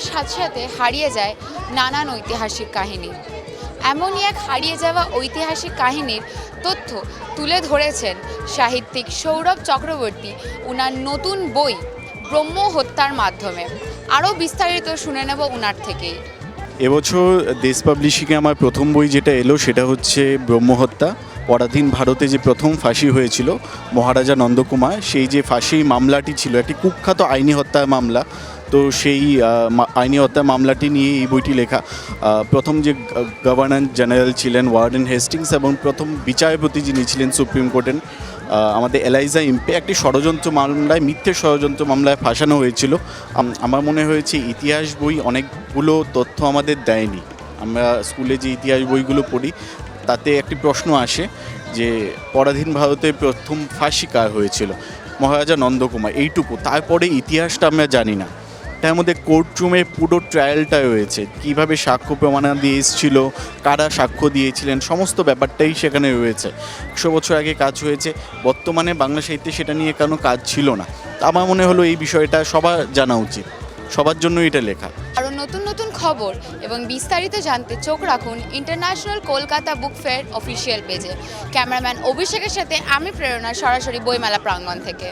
সময়ের সাথে সাথে হারিয়ে যায় নানান ঐতিহাসিক কাহিনী এমনই এক হারিয়ে যাওয়া ঐতিহাসিক কাহিনীর তথ্য তুলে ধরেছেন সাহিত্যিক সৌরভ চক্রবর্তী। উনার নতুন বই ব্রহ্ম হত্যার মাধ্যমে। আরও বিস্তারিত শুনে নেব উনার থেকেই। এবছর দেশ পাবলিশিংয়ে আমার প্রথম বই যেটা এলো সেটা হচ্ছে ব্রহ্মহত্যা পরাধীন ভারতে যে প্রথম ফাঁসি হয়েছিল মহারাজা নন্দকুমার, সেই যে ফাঁসি মামলাটি ছিল, একটি কুখ্যাত আইনি হত্যার মামলা তো সেই আইনি হত্যা মামলাটি নিয়ে এই বইটি লেখা প্রথম যে গভর্নর জেনারেল ছিলেন ওয়ার্ডেন হেস্টিংস এবং প্রথম বিচারপতি যিনি ছিলেন সুপ্রিম কোর্টের আমাদের এলাইজা ইম্পে, একটি ষড়যন্ত্র মামলায়, মিথ্যে ষড়যন্ত্র মামলায় ফাঁসানো হয়েছিল। আমার মনে হয়েছে ইতিহাস বই অনেকগুলো তথ্য আমাদের দেয়নি। আমরা স্কুলে যে ইতিহাস বইগুলো পড়ি, তাতে একটি প্রশ্ন আসে যে পরাধীন ভারতে প্রথম ফাঁসি কার হয়েছিল? মহারাজা নন্দকুমার, এইটুকু। তারপরে ইতিহাসটা আমরা জানি না। তার মধ্যে কোর্টরুমে পুরো ট্রায়ালটা রয়েছে। কীভাবে সাক্ষ্য প্রমাণাদি এসেছিল, কারা সাক্ষ্য দিয়েছিলেন, সমস্ত ব্যাপারটাই সেখানে রয়েছে। একশো বছর আগে কাজ হয়েছে, বর্তমানে বাংলা সাহিত্যে সেটা নিয়ে কোনো কাজ ছিল না। আমার মনে হলো এই বিষয়টা সবার জানা উচিত। সবার জন্য এটা লেখা। আরও নতুন নতুন খবর এবং বিস্তারিত জানতে চোখ রাখুন international Kolkata book fair official পেজে। ক্যামেরাম্যান অভিষেকের সাথে আমি প্রেরণা, সরাসরি বইমেলা প্রাঙ্গণ থেকে।